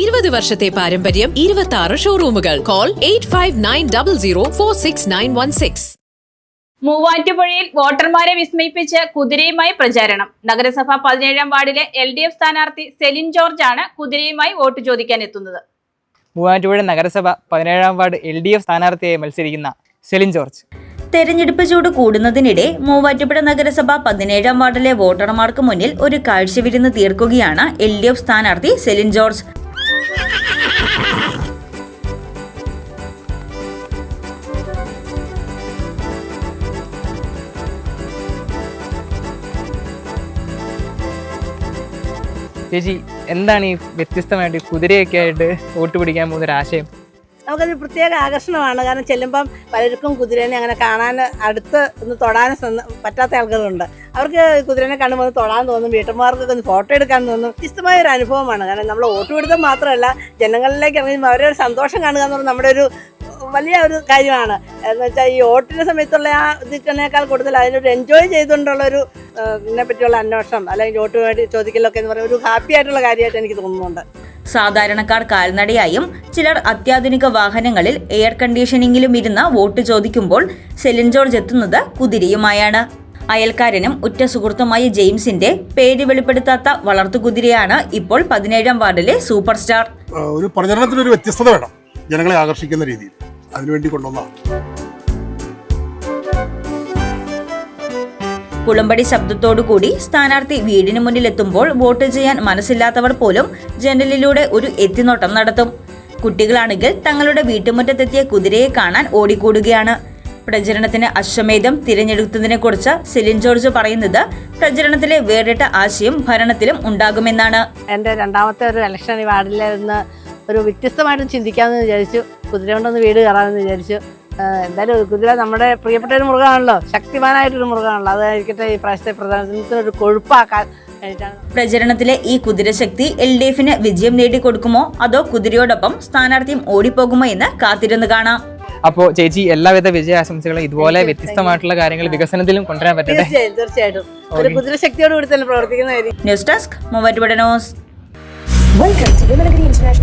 ഇരുപത് വർഷത്തെ പാരമ്പര്യം ഇരുപത്തി ആറ് ഷോറൂമുകൾ call eight five nine double zero four six nine one six മൂവാറ്റുപുഴയിൽ വോട്ടർമാരെ വിസ്മയിപ്പിച്ച് കുതിരയുമായി പ്രചാരണം. നഗരസഭ പതിനേഴാം വാർഡിലെ എൽ ഡി എഫ് സ്ഥാനാർത്ഥി സെലിൻ ജോർജ് ആണ് കുതിരയുമായി വോട്ട് ചോദിക്കാൻ എത്തുന്നത്. മൂവാറ്റുപുഴ നഗരസഭ പതിനേഴാം വാർഡ് എൽ ഡി എഫ് സ്ഥാനാർത്ഥിയായി മത്സരിക്കുന്ന സെലിൻ ജോർജ്. തെരഞ്ഞെടുപ്പ് ചൂട് കൂടുന്നതിനിടെ മൂവാറ്റുപുഴ നഗരസഭ പതിനേഴാം വാർഡിലെ വോട്ടർമാർക്ക് മുന്നിൽ ഒരു കാഴ്ചവിരുന്ന് തീർക്കുകയാണ് എൽ ഡി എഫ് സ്ഥാനാർത്ഥി സെലിൻ ജോർജ്. ചേച്ചി എന്താണ് ഈ വ്യത്യസ്തമായിട്ട് കുതിരയൊക്കെ ആയിട്ട് വോട്ട് പിടിക്കാൻ പോകുന്ന ഒരു ആശയം നമുക്കതൊരു പ്രത്യേക ആകർഷണമാണ്. കാരണം ചെല്ലുമ്പം പലർക്കും കുതിരേനെ അങ്ങനെ കാണാൻ അടുത്ത് ഒന്ന് തൊടാൻ പറ്റാത്ത ആൾക്കാരുണ്ട്. അവർക്ക് കുതിരനെ കാണുമ്പോൾ ഒന്ന് തൊടാൻ തോന്നും വീട്ടമ്മമാർക്കൊക്കെ ഒന്ന് ഫോട്ടോ എടുക്കാൻ തോന്നും. വ്യത്യസ്തമായ ഒരു അനുഭവമാണ്. കാരണം നമ്മൾ വോട്ട് പിടുത്തം മാത്രമല്ല ജനങ്ങളിലേക്ക് ഇറങ്ങുമ്പോൾ അവരെ ഒരു സന്തോഷം കാണുക എന്ന് പറഞ്ഞാൽ നമ്മുടെ ഒരു വലിയ ഒരു കാര്യമാണ്. എന്ന് വെച്ചാൽ ഈ ഓട്ടിന്റെ സമയത്തുള്ള ആ ഇതിനേക്കാൾ കൂടുതൽ അതിനൊരു എൻജോയ് ചെയ്തുകൊണ്ടുള്ള ഒരു ഇതിനെ പറ്റിയുള്ള അന്വേഷണം അല്ലെങ്കിൽ ഓട്ട് വേണ്ടി ചോദിക്കലൊക്കെ എന്ന് പറയുന്നത് ഒരു ഹാപ്പി ആയിട്ടുള്ള കാര്യമായിട്ട് എനിക്ക് തോന്നുന്നുണ്ട്. സാധാരണക്കാർ കാൽനടയായും ചിലർ അത്യാധുനിക വാഹനങ്ങളിൽ എയർ കണ്ടീഷനിങ്ങിലും ഇരുന്ന് വോട്ട് ചോദിക്കുമ്പോൾ സെലിൻ ജോർജ് എത്തുന്നത് കുതിരയുമായാണ്. അയൽക്കാരനും ഉറ്റ സുഹൃത്തുമായ ജെയിംസിന്റെ പേര് വെളിപ്പെടുത്താത്ത വളർത്തുകുതിരയാണ് ഇപ്പോൾ പതിനേഴാം വാർഡിലെ സൂപ്പർ സ്റ്റാർ. ഒരു പ്രചരണത്തിനൊരു വ്യത്യസ്തത വേണം ജനങ്ങളെ ആകർഷിക്കുന്ന രീതിയിൽ. അതിനുവേണ്ടി കൊണ്ടുവന്നതാണ് കുളമ്പടി ശബ്ദത്തോടുകൂടി സ്ഥാനാർത്ഥി വീടിന് മുന്നിലെത്തുമ്പോൾ വോട്ട് ചെയ്യാൻ മനസ്സില്ലാത്തവർ പോലും ജനലിലൂടെ ഒരു എത്തിനോട്ടം നടത്തും. കുട്ടികളാണെങ്കിൽ തങ്ങളുടെ വീട്ടുമുറ്റത്തെത്തിയ കുതിരയെ കാണാൻ ഓടിക്കൂടുകയാണ്. പ്രചരണത്തിന് അശ്വമേധം തിരഞ്ഞെടുത്തതിനെക്കുറിച്ച് സെലിൻ ജോർജ് പറയുന്നത് പ്രചരണത്തിലെ വേറിട്ട ആശയം ഭരണത്തിലും ഉണ്ടാകുമെന്നാണ്. എന്റെ രണ്ടാമത്തെ ഒരു ഇലക്ഷൻ വാർഡിലിരുന്ന് ഒരു വ്യത്യസ്തമായിട്ട് ചിന്തിക്കാമെന്ന് വിചാരിച്ചു. കുതിര കൊണ്ടൊന്ന് വീട് കയറാമെന്ന് വിചാരിച്ചു. എന്തായാലും കുതിര നമ്മുടെ പ്രിയപ്പെട്ട ഒരു മൃഗമാണല്ലോ. ശക്തിമാനായിട്ടൊരു മൃഗമാണല്ലോ. അതായിരിക്കട്ടെ ഈ പ്രാവശ്യത്തെ പ്രധാനത്തിന് ഒരു കൊഴുപ്പാക്കാൻ പ്രചരണത്തിലെ ഈ കുതിരശക്തി എൽ ഡി എഫിന് വിജയം നേടിക്കൊടുക്കുമോ? അതോ കുതിരയോടൊപ്പം സ്ഥാനാർത്ഥിയും ഓടിപ്പോകുമോ എന്ന് കാത്തിരുന്ന് കാണാം. അപ്പോ ചേച്ചി എല്ലാവിധ വിജയ ആശംസകളും ഇതുപോലെ വ്യത്യസ്തമായിട്ടുള്ള കാര്യങ്ങൾ വികസനത്തിലും കൊണ്ടുവരാൻ പറ്റട്ടെ? തീർച്ചയായും തീർച്ചയായിട്ടും. ഒരു കുതിരശക്തിയോട് കൂടി തന്നെ പ്രവർത്തിക്കുന്നതായിരിക്കും. News desk Muvattupuzha news.